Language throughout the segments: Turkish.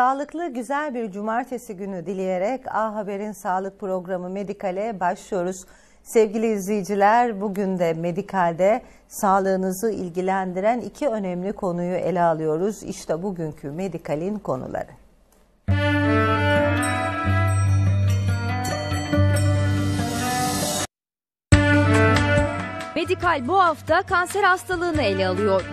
Sağlıklı güzel bir cumartesi günü dileyerek A Haber'in sağlık programı Medikal'e başlıyoruz. Sevgili izleyiciler bugün de Medikal'de sağlığınızı ilgilendiren iki önemli konuyu ele alıyoruz. İşte bugünkü Medikal'in konuları. Medikal bu hafta kanser hastalığını ele alıyor.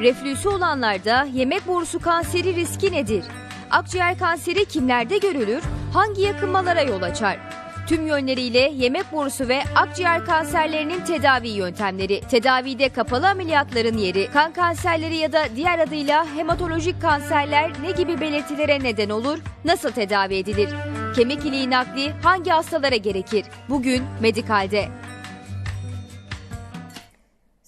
Reflüsü olanlarda yemek borusu kanseri riski nedir? Akciğer kanseri kimlerde görülür? Hangi yakınmalara yol açar? Tüm yönleriyle yemek borusu ve akciğer kanserlerinin tedavi yöntemleri, tedavide kapalı ameliyatların yeri, kan kanserleri ya da diğer adıyla hematolojik kanserler ne gibi belirtilere neden olur, nasıl tedavi edilir? Kemik iliği nakli hangi hastalara gerekir? Bugün Medikal'de.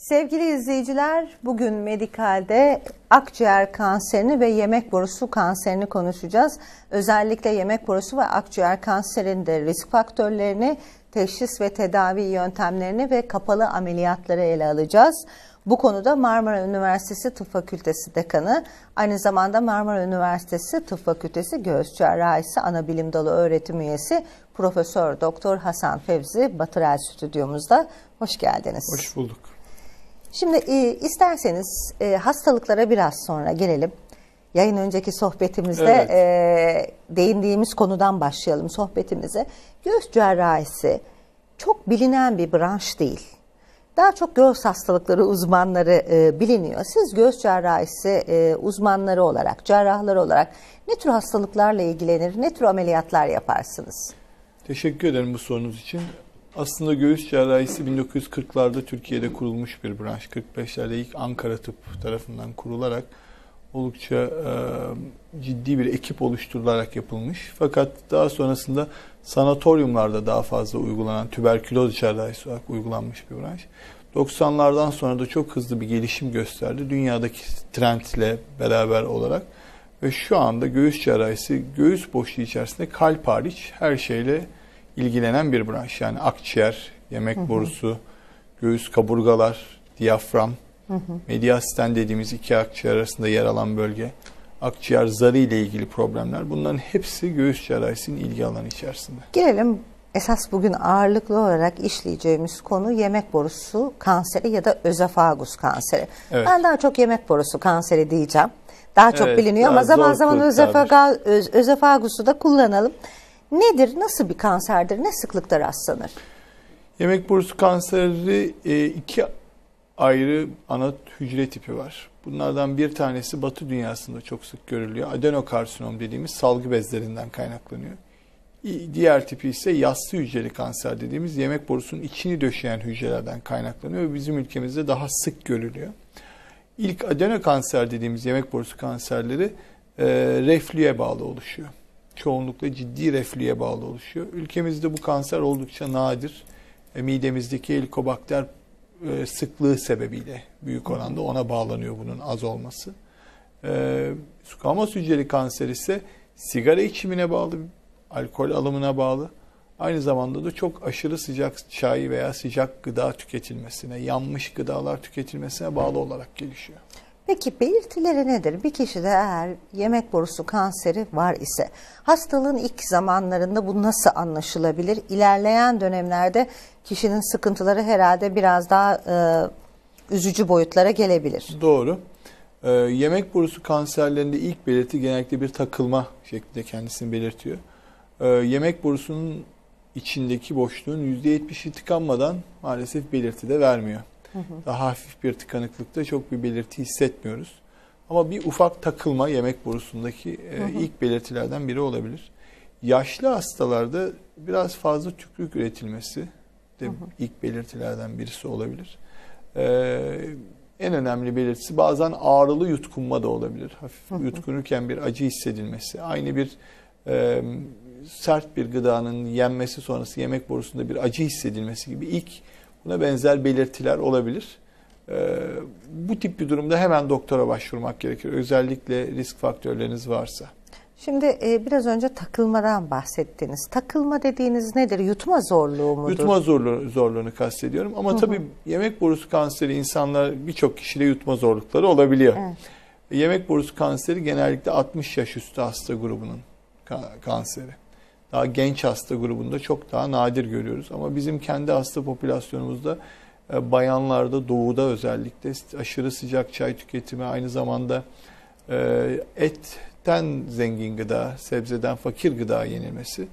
Sevgili izleyiciler, bugün Medikal'de akciğer kanserini ve yemek borusu kanserini konuşacağız. Özellikle yemek borusu ve akciğer kanserinde risk faktörlerini, teşhis ve tedavi yöntemlerini ve kapalı ameliyatları ele alacağız. Bu konuda Marmara Üniversitesi Tıp Fakültesi Dekanı, aynı zamanda Marmara Üniversitesi Tıp Fakültesi Göğüs Cerrahisi Anabilim Dalı Öğretim Üyesi Profesör Doktor Hasan Fevzi Batırel stüdyomuzda. Hoş geldiniz. Hoş bulduk. Şimdi e, isterseniz e, hastalıklara biraz sonra gelelim. Yayın önceki sohbetimizde Evet. e, değindiğimiz konudan başlayalım sohbetimize. Göğüs cerrahisi çok bilinen bir branş değil. Daha çok göğüs hastalıkları uzmanları e, biliniyor. Siz göğüs cerrahisi e, uzmanları olarak, cerrahları olarak ne tür hastalıklarla ilgilenir, ne tür ameliyatlar yaparsınız? Teşekkür ederim bu sorunuz için. Aslında göğüs cerrahisi 1940'larda Türkiye'de kurulmuş bir branş. 45'lerde ilk Ankara Tıp tarafından kurularak oldukça e, ciddi bir ekip oluşturularak yapılmış. Fakat daha sonrasında sanatoryumlarda daha fazla uygulanan tüberküloz cerrahisi olarak uygulanmış bir branş. 90'lardan sonra da çok hızlı bir gelişim gösterdi. Dünyadaki trendle beraber olarak. Ve şu anda göğüs cerrahisi göğüs boşluğu içerisinde kalp hariç her şeyle ilgilenen bir branş. Yani akciğer, yemek borusu, göğüs kaburgalar, diyafram, mediastin dediğimiz iki akciğer arasında yer alan bölge, akciğer zarı ile ilgili problemler bunların hepsi göğüs cerrahisinin ilgi alanı içerisinde. Gelelim esas bugün ağırlıklı olarak işleyeceğimiz konu yemek borusu kanseri ya da özefagus kanseri. Evet. Ben daha çok yemek borusu kanseri diyeceğim. Daha çok Evet, biliniyor ama daha zaman zor zaman tabir. özefaga, öz, özefagusu da kullanalım. Nedir, nasıl bir kanserdir, ne sıklıkta rastlanır? Yemek borusu kanseri e, iki ayrı ana hücre tipi var. Bunlardan bir tanesi Batı dünyasında çok sık görülüyor. Adenokarsinom dediğimiz salgı bezlerinden kaynaklanıyor. Diğer tipi ise yassı hücreli kanser dediğimiz yemek borusunun içini döşeyen hücrelerden kaynaklanıyor ve bizim ülkemizde daha sık görülüyor. İlk adenokanser dediğimiz yemek borusu kanserleri e, reflüye bağlı oluşuyor. Çoğunlukla ciddi reflüye bağlı oluşuyor. Ülkemizde bu kanser oldukça nadir. E, midemizdeki helikobakter e, sıklığı sebebiyle büyük oranda ona bağlanıyor bunun az olması. E, squamous hücreli kanser ise sigara içimine bağlı, alkol alımına bağlı. Aynı zamanda da çok aşırı sıcak çay veya sıcak gıda tüketilmesine, yanmış gıdalar tüketilmesine bağlı olarak gelişiyor. Peki belirtileri nedir? Bir kişide eğer yemek borusu kanseri var ise hastalığın ilk zamanlarında bu nasıl anlaşılabilir? İlerleyen dönemlerde kişinin sıkıntıları herhalde biraz daha e, üzücü boyutlara gelebilir. Doğru. Ee, yemek borusu kanserlerinde ilk belirti genellikle bir takılma şeklinde kendisini belirtiyor. Ee, yemek borusunun içindeki boşluğun %70'i tıkanmadan maalesef belirti de vermiyor. Daha hafif bir tıkanıklıkta çok bir belirti hissetmiyoruz. Ama bir ufak takılma yemek borusundaki e, ilk belirtilerden biri olabilir. Yaşlı hastalarda biraz fazla tükürük üretilmesi de ilk belirtilerden birisi olabilir. Ee, en önemli belirtisi bazen ağrılı yutkunma da olabilir. Hafif yutkunurken bir acı hissedilmesi. Aynı bir e, sert bir gıdanın yenmesi sonrası yemek borusunda bir acı hissedilmesi gibi ilk buna benzer belirtiler olabilir. Ee, bu tip bir durumda hemen doktora başvurmak gerekir. Özellikle risk faktörleriniz varsa. Şimdi e, biraz önce takılmadan bahsettiniz. Takılma dediğiniz nedir? Yutma zorluğu mudur? Yutma zorluğu, zorluğunu kastediyorum. Ama tabii yemek borusu kanseri insanlar birçok kişide yutma zorlukları olabiliyor. Evet. Yemek borusu kanseri genellikle 60 yaş üstü hasta grubunun kanseri. Daha genç hasta grubunda çok daha nadir görüyoruz. Ama bizim kendi hasta popülasyonumuzda e, bayanlarda doğuda özellikle aşırı sıcak çay tüketimi aynı zamanda e, etten zengin gıda, sebzeden fakir gıda yenilmesi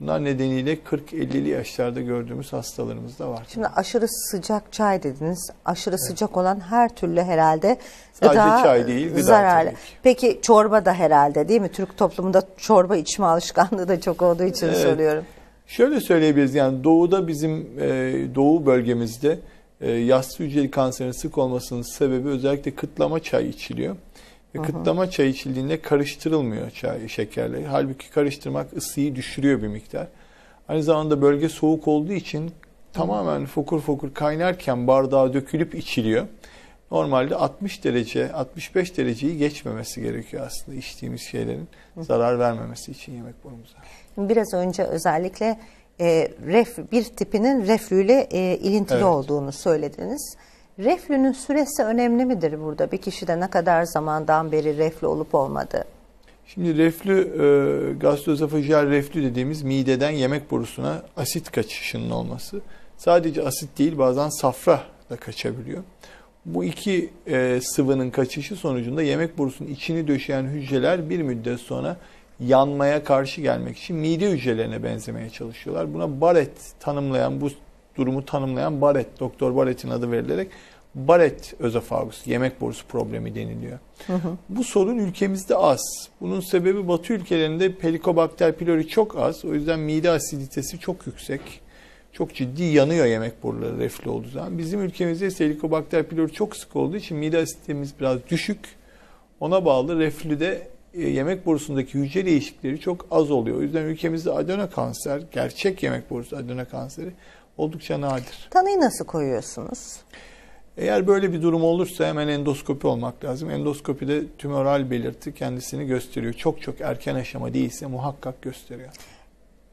Bunlar nedeniyle 40-50'li yaşlarda gördüğümüz hastalarımız da var. Şimdi aşırı sıcak çay dediniz. Aşırı evet. sıcak olan her türlü herhalde Sadece gıda çay değil, gıda zararlı. Peki çorba da herhalde değil mi? Türk toplumunda çorba içme alışkanlığı da çok olduğu için evet. soruyorum. Şöyle söyleyebiliriz yani doğuda bizim e, doğu bölgemizde e, yassı hücreli kanserin sık olmasının sebebi özellikle kıtlama çay içiliyor. Ve kıtlama çay içildiğinde karıştırılmıyor çay şekerle. Halbuki karıştırmak ısıyı düşürüyor bir miktar. Aynı zamanda bölge soğuk olduğu için tamamen fokur fokur kaynarken bardağa dökülüp içiliyor. Normalde 60 derece, 65 dereceyi geçmemesi gerekiyor aslında içtiğimiz şeylerin zarar vermemesi için yemek borumuza. Biraz önce özellikle e, ref bir tipinin reflüyle e, ilintili evet. olduğunu söylediniz. Reflünün süresi önemli midir burada? Bir kişide ne kadar zamandan beri reflü olup olmadığı? Şimdi reflü, e, gastroesofajal reflü dediğimiz mideden yemek borusuna asit kaçışının olması. Sadece asit değil bazen safra da kaçabiliyor. Bu iki e, sıvının kaçışı sonucunda yemek borusunun içini döşeyen hücreler bir müddet sonra yanmaya karşı gelmek için mide hücrelerine benzemeye çalışıyorlar. Buna Barrett tanımlayan, bu durumu tanımlayan Barrett, Doktor Barrett'in adı verilerek Barrett özofagus, yemek borusu problemi deniliyor. Hı hı. Bu sorun ülkemizde az. Bunun sebebi Batı ülkelerinde Helicobacter pylori çok az. O yüzden mide asiditesi çok yüksek. Çok ciddi yanıyor yemek boruları reflü olduğu zaman. Bizim ülkemizde ise Helicobacter pylori çok sık olduğu için mide asiditemiz biraz düşük. Ona bağlı reflüde e, yemek borusundaki hücre değişiklikleri çok az oluyor. O yüzden ülkemizde adeno kanser, gerçek yemek borusu adeno kanseri oldukça nadir. Tanıyı nasıl koyuyorsunuz? Eğer böyle bir durum olursa hemen endoskopi olmak lazım. Endoskopide tümöral belirti kendisini gösteriyor. Çok çok erken aşama değilse muhakkak gösteriyor.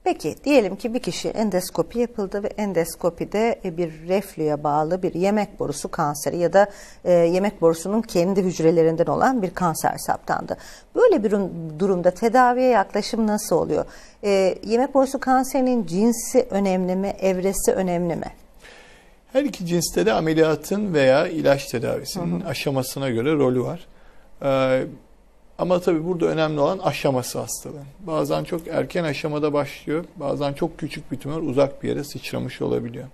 Peki diyelim ki bir kişi endoskopi yapıldı ve endoskopide e, bir reflüye bağlı bir yemek borusu kanseri ya da e, yemek borusunun kendi hücrelerinden olan bir kanser saptandı. Böyle bir durumda tedaviye yaklaşım nasıl oluyor? E, yemek borusu kanserinin cinsi önemli mi, evresi önemli mi? Her iki cinste de ameliyatın veya ilaç tedavisinin hı hı. aşamasına göre rolü var. Ee, ama tabii burada önemli olan aşaması hastalığın. Bazen çok erken aşamada başlıyor, bazen çok küçük bir tümör uzak bir yere sıçramış olabiliyor.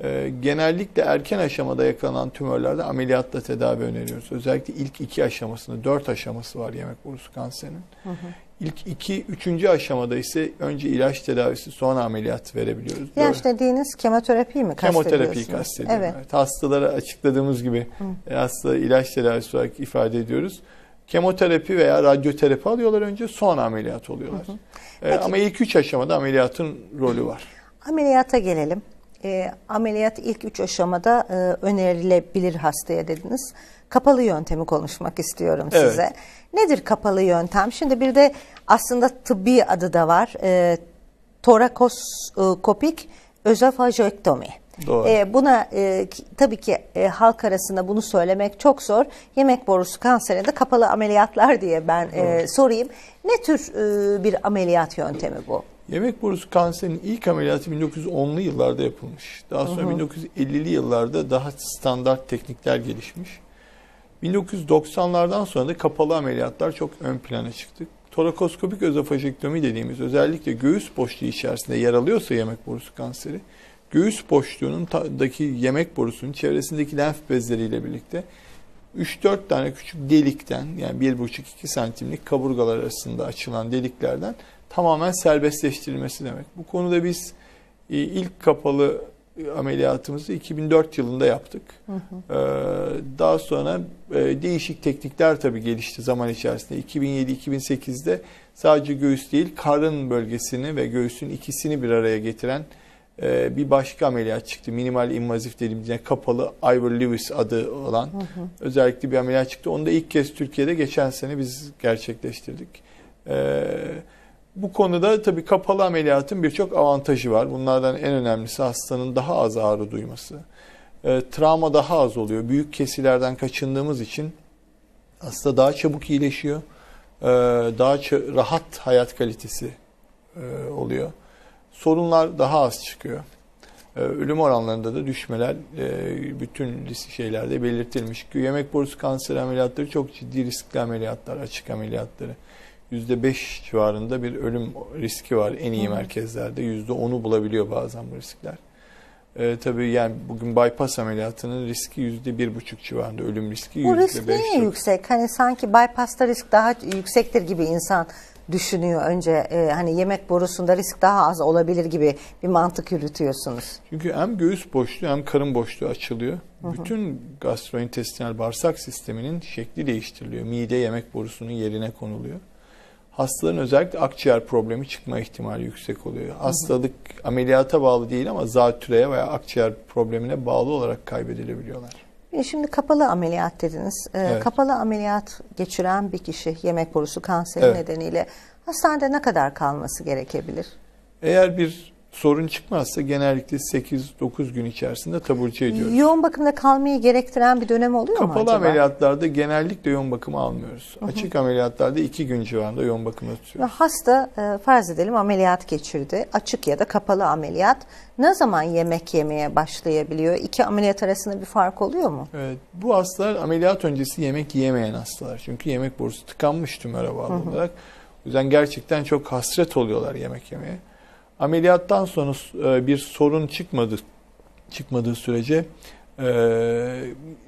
Ee, genellikle erken aşamada yakalanan tümörlerde ameliyatla tedavi öneriyoruz. Özellikle ilk iki aşamasında, dört aşaması var yemek borusu kanserinin. Hı hı. İlk iki, üçüncü aşamada ise önce ilaç tedavisi sonra ameliyat verebiliyoruz. İlaç Doğru. dediğiniz kemoterapi mi? Kemoterapiyi kastediyorum. Evet. evet. Hastalara açıkladığımız gibi Hı. hasta ilaç tedavisi olarak ifade ediyoruz. Kemoterapi veya radyoterapi alıyorlar önce sonra ameliyat oluyorlar. Hı hı. Ee, ama ilk üç aşamada ameliyatın rolü var. Ameliyata gelelim. E, ameliyat ilk üç aşamada e, önerilebilir hastaya dediniz. Kapalı yöntemi konuşmak istiyorum evet. size. Nedir kapalı yöntem? Şimdi bir de aslında tıbbi adı da var. E, torakoskopik özofajektomi. Doğru. E, buna e, tabii ki e, halk arasında bunu söylemek çok zor. Yemek borusu kanserinde kapalı ameliyatlar diye ben e, sorayım. Ne tür e, bir ameliyat yöntemi bu? Yemek borusu kanserinin ilk ameliyatı 1910'lu yıllarda yapılmış. Daha sonra 1950'li yıllarda daha standart teknikler gelişmiş. 1990'lardan sonra da kapalı ameliyatlar çok ön plana çıktı. Torakoskopik özofajektomi dediğimiz özellikle göğüs boşluğu içerisinde yer alıyorsa yemek borusu kanseri, göğüs boşluğunun daki yemek borusunun çevresindeki lenf bezleriyle birlikte 3-4 tane küçük delikten yani 1,5-2 santimlik kaburgalar arasında açılan deliklerden tamamen serbestleştirilmesi demek. Bu konuda biz e, ilk kapalı ameliyatımızı 2004 yılında yaptık. Hı hı. Ee, daha sonra e, değişik teknikler tabii gelişti zaman içerisinde. 2007-2008'de sadece göğüs değil karın bölgesini ve göğsün ikisini bir araya getiren e, bir başka ameliyat çıktı. Minimal invazif dediğimiz yani kapalı Ivor Lewis adı olan hı hı. özellikle bir ameliyat çıktı. Onu da ilk kez Türkiye'de geçen sene biz gerçekleştirdik. Evet bu konuda tabii kapalı ameliyatın birçok avantajı var. Bunlardan en önemlisi hastanın daha az ağrı duyması. E, travma daha az oluyor. Büyük kesilerden kaçındığımız için Hasta daha çabuk iyileşiyor. Ee, daha rahat hayat kalitesi e, oluyor. Sorunlar daha az çıkıyor. Ee, ölüm oranlarında da düşmeler e, bütün şeylerde belirtilmiş. Yemek borusu kanseri ameliyatları çok ciddi riskli ameliyatlar, açık ameliyatları. %5 civarında bir ölüm riski var en iyi merkezlerde. %10'u bulabiliyor bazen bu riskler. Ee, tabii yani bugün bypass ameliyatının riski yüzde bir buçuk civarında ölüm riski Bu risk niye yüksek? Hani sanki bypass'ta risk daha yüksektir gibi insan düşünüyor önce e, hani yemek borusunda risk daha az olabilir gibi bir mantık yürütüyorsunuz. Çünkü hem göğüs boşluğu hem karın boşluğu açılıyor. Hı hı. Bütün gastrointestinal bağırsak sisteminin şekli değiştiriliyor. Mide yemek borusunun yerine konuluyor. Hastaların özellikle akciğer problemi çıkma ihtimali yüksek oluyor. Hastalık ameliyata bağlı değil ama zatürreye veya akciğer problemine bağlı olarak kaybedilebiliyorlar. E, şimdi kapalı ameliyat dediniz. Ee, evet. Kapalı ameliyat geçiren bir kişi yemek borusu kanseri evet. nedeniyle hastanede ne kadar kalması gerekebilir? Eğer bir sorun çıkmazsa genellikle 8-9 gün içerisinde taburcu ediyoruz. Yoğun bakımda kalmayı gerektiren bir dönem oluyor Kapalı mu acaba? Kapalı ameliyatlarda genellikle yoğun bakımı almıyoruz. Hı hı. Açık ameliyatlarda 2 gün civarında yoğun bakımda tutuyoruz. Hasta e, farz edelim ameliyat geçirdi. Açık ya da kapalı ameliyat. Ne zaman yemek yemeye başlayabiliyor? İki ameliyat arasında bir fark oluyor mu? Evet. Bu hastalar ameliyat öncesi yemek yemeyen hastalar. Çünkü yemek borusu tıkanmış tümöre bağlı hı hı. olarak. O yüzden gerçekten çok hasret oluyorlar yemek yemeye. Ameliyattan sonra e, bir sorun çıkmadı çıkmadığı sürece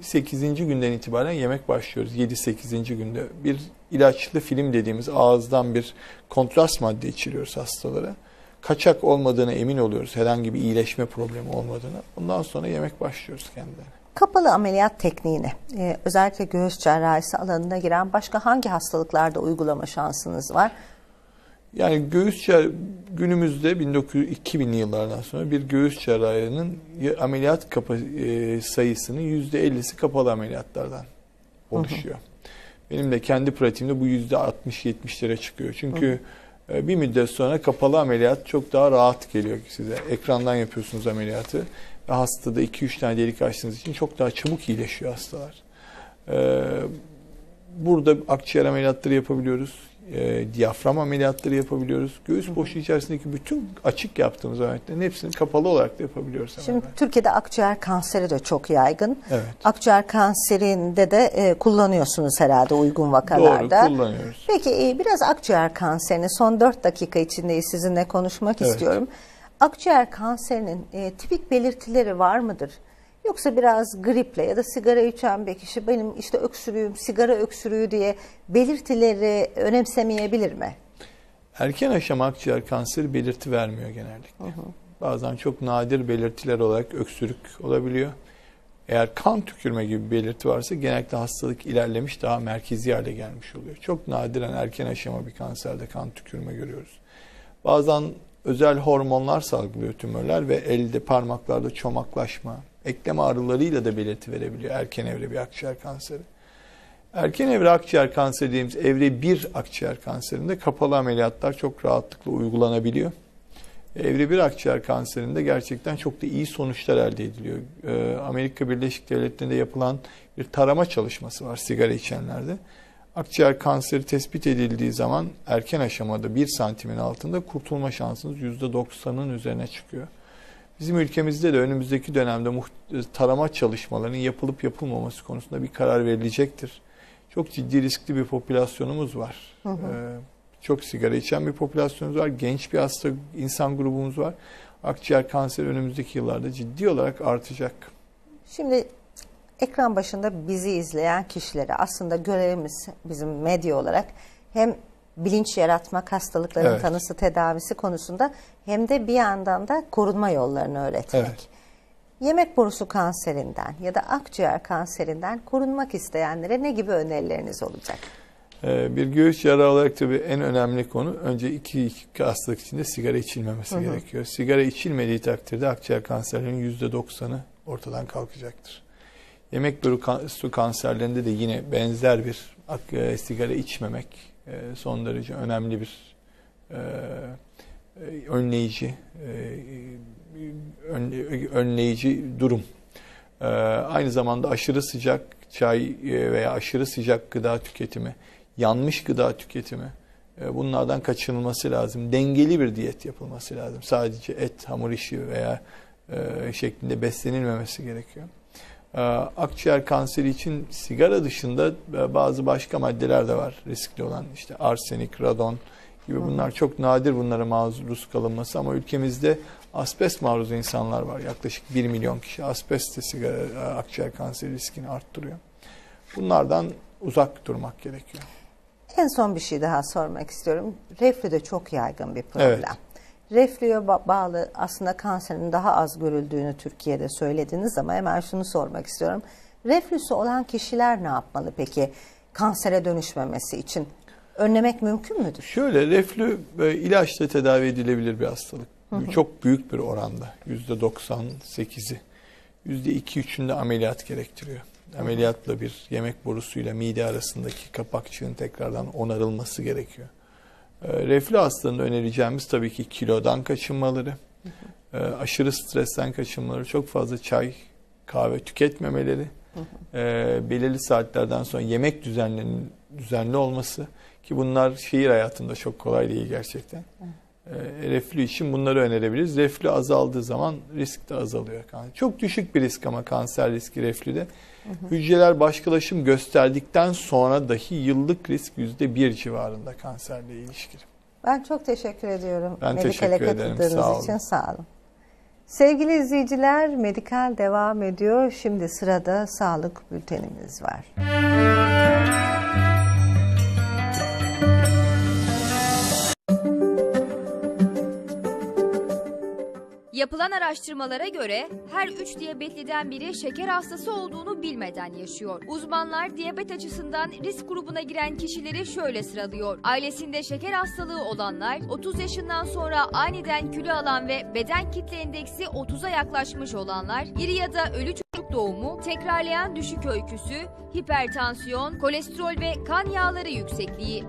8. E, günden itibaren yemek başlıyoruz. 7-8. günde bir ilaçlı film dediğimiz ağızdan bir kontrast madde içiriyoruz hastalara. Kaçak olmadığına emin oluyoruz. Herhangi bir iyileşme problemi olmadığına. Ondan sonra yemek başlıyoruz kendilerine. Kapalı ameliyat tekniğini e, özellikle göğüs cerrahisi alanına giren başka hangi hastalıklarda uygulama şansınız var? Yani göğüs günümüzde 2000'li yıllardan sonra bir göğüs cerrahının ameliyat e, sayısının %50'si kapalı ameliyatlardan oluşuyor. Hı hı. Benim de kendi pratiğimde bu %60-70'lere çıkıyor. Çünkü hı hı. E, bir müddet sonra kapalı ameliyat çok daha rahat geliyor size. Ekrandan yapıyorsunuz ameliyatı ve hastada 2-3 tane delik açtığınız için çok daha çabuk iyileşiyor hastalar. Ee, burada akciğer ameliyatları yapabiliyoruz e, diyafram ameliyatları yapabiliyoruz. Göğüs boşluğu içerisindeki bütün açık yaptığımız ameliyatların hepsini kapalı olarak da yapabiliyoruz. Şimdi hemen. Türkiye'de akciğer kanseri de çok yaygın. Evet. Akciğer kanserinde de e, kullanıyorsunuz herhalde uygun vakalarda. Doğru kullanıyoruz. Peki e, biraz akciğer kanserini son 4 dakika içinde sizinle konuşmak evet. istiyorum. Akciğer kanserinin e, tipik belirtileri var mıdır? Yoksa biraz griple ya da sigara içen bir kişi benim işte öksürüğüm, sigara öksürüğü diye belirtileri önemsemeyebilir mi? Erken aşama akciğer kanseri belirti vermiyor genellikle. Hı hı. Bazen çok nadir belirtiler olarak öksürük olabiliyor. Eğer kan tükürme gibi bir belirti varsa genellikle hastalık ilerlemiş daha merkezi hale gelmiş oluyor. Çok nadiren erken aşama bir kanserde kan tükürme görüyoruz. Bazen özel hormonlar salgılıyor tümörler ve elde parmaklarda çomaklaşma, eklem ağrılarıyla da belirti verebiliyor erken evre bir akciğer kanseri. Erken evre akciğer kanseri dediğimiz evre 1 akciğer kanserinde kapalı ameliyatlar çok rahatlıkla uygulanabiliyor. Evre 1 akciğer kanserinde gerçekten çok da iyi sonuçlar elde ediliyor. Ee, Amerika Birleşik Devletleri'nde yapılan bir tarama çalışması var sigara içenlerde. Akciğer kanseri tespit edildiği zaman erken aşamada 1 santimin altında kurtulma şansınız %90'ın üzerine çıkıyor. Bizim ülkemizde de önümüzdeki dönemde tarama çalışmalarının yapılıp yapılmaması konusunda bir karar verilecektir. Çok ciddi riskli bir popülasyonumuz var. Hı hı. Ee, çok sigara içen bir popülasyonumuz var. Genç bir hasta insan grubumuz var. Akciğer kanseri önümüzdeki yıllarda ciddi olarak artacak. Şimdi ekran başında bizi izleyen kişilere aslında görevimiz bizim medya olarak hem bilinç yaratmak, hastalıkların evet. tanısı, tedavisi konusunda hem de bir yandan da korunma yollarını öğretmek. Evet. Yemek borusu kanserinden ya da akciğer kanserinden korunmak isteyenlere ne gibi önerileriniz olacak? Ee, bir göğüs cerrahı olarak tabii en önemli konu önce iki, iki hastalık içinde sigara içilmemesi hı hı. gerekiyor. Sigara içilmediği takdirde akciğer kanserlerinin %90'ı ortadan kalkacaktır. Yemek borusu kanserlerinde de yine benzer bir e, sigara içmemek son derece önemli bir e, önleyici önleyici durum. Ee, aynı zamanda aşırı sıcak çay e, veya aşırı sıcak gıda tüketimi, yanmış gıda tüketimi e, bunlardan kaçınılması lazım. Dengeli bir diyet yapılması lazım. Sadece et, hamur işi veya e, şeklinde beslenilmemesi gerekiyor. Ee, Akciğer kanseri için sigara dışında e, bazı başka maddeler de var riskli olan. işte arsenik, radon gibi bunlar çok nadir bunlara maruz kalınması ama ülkemizde asbest maruzu insanlar var. Yaklaşık 1 milyon kişi asbest de sigara e, akciğer kanseri riskini arttırıyor. Bunlardan uzak durmak gerekiyor. En son bir şey daha sormak istiyorum. Reflü de çok yaygın bir problem. Evet. Reflüye ba- bağlı aslında kanserin daha az görüldüğünü Türkiye'de söylediniz ama hemen şunu sormak istiyorum. Reflüsü olan kişiler ne yapmalı peki kansere dönüşmemesi için? Önlemek mümkün müdür? Şöyle reflü ilaçla tedavi edilebilir bir hastalık. Çok büyük bir oranda. %98'i. %2-3'ünde ameliyat gerektiriyor. Ameliyatla bir yemek borusuyla mide arasındaki kapakçığın tekrardan onarılması gerekiyor. E, Reflü hastalığında önereceğimiz tabii ki kilodan kaçınmaları, e, aşırı stresten kaçınmaları, çok fazla çay, kahve tüketmemeleri, e, belirli saatlerden sonra yemek düzenlerinin düzenli olması ki bunlar şehir hayatında çok kolay değil gerçekten. E, reflü için bunları önerebiliriz. Reflü azaldığı zaman risk de azalıyor. Yani çok düşük bir risk ama kanser riski reflüde. Hücreler başkalaşım gösterdikten sonra dahi yıllık risk %1 civarında kanserle ilişkili. Ben çok teşekkür ediyorum. Ben Medikale teşekkür ederim, sağ olun. için sağ olun. Sevgili izleyiciler, Medikal devam ediyor. Şimdi sırada sağlık bültenimiz var. Yapılan araştırmalara göre her 3 diyabetliden biri şeker hastası olduğunu bilmeden yaşıyor. Uzmanlar diyabet açısından risk grubuna giren kişileri şöyle sıralıyor. Ailesinde şeker hastalığı olanlar, 30 yaşından sonra aniden kilo alan ve beden kitle endeksi 30'a yaklaşmış olanlar, iri ya da ölü çocuk doğumu, tekrarlayan düşük öyküsü, hipertansiyon, kolesterol ve kan yağları yüksekliği.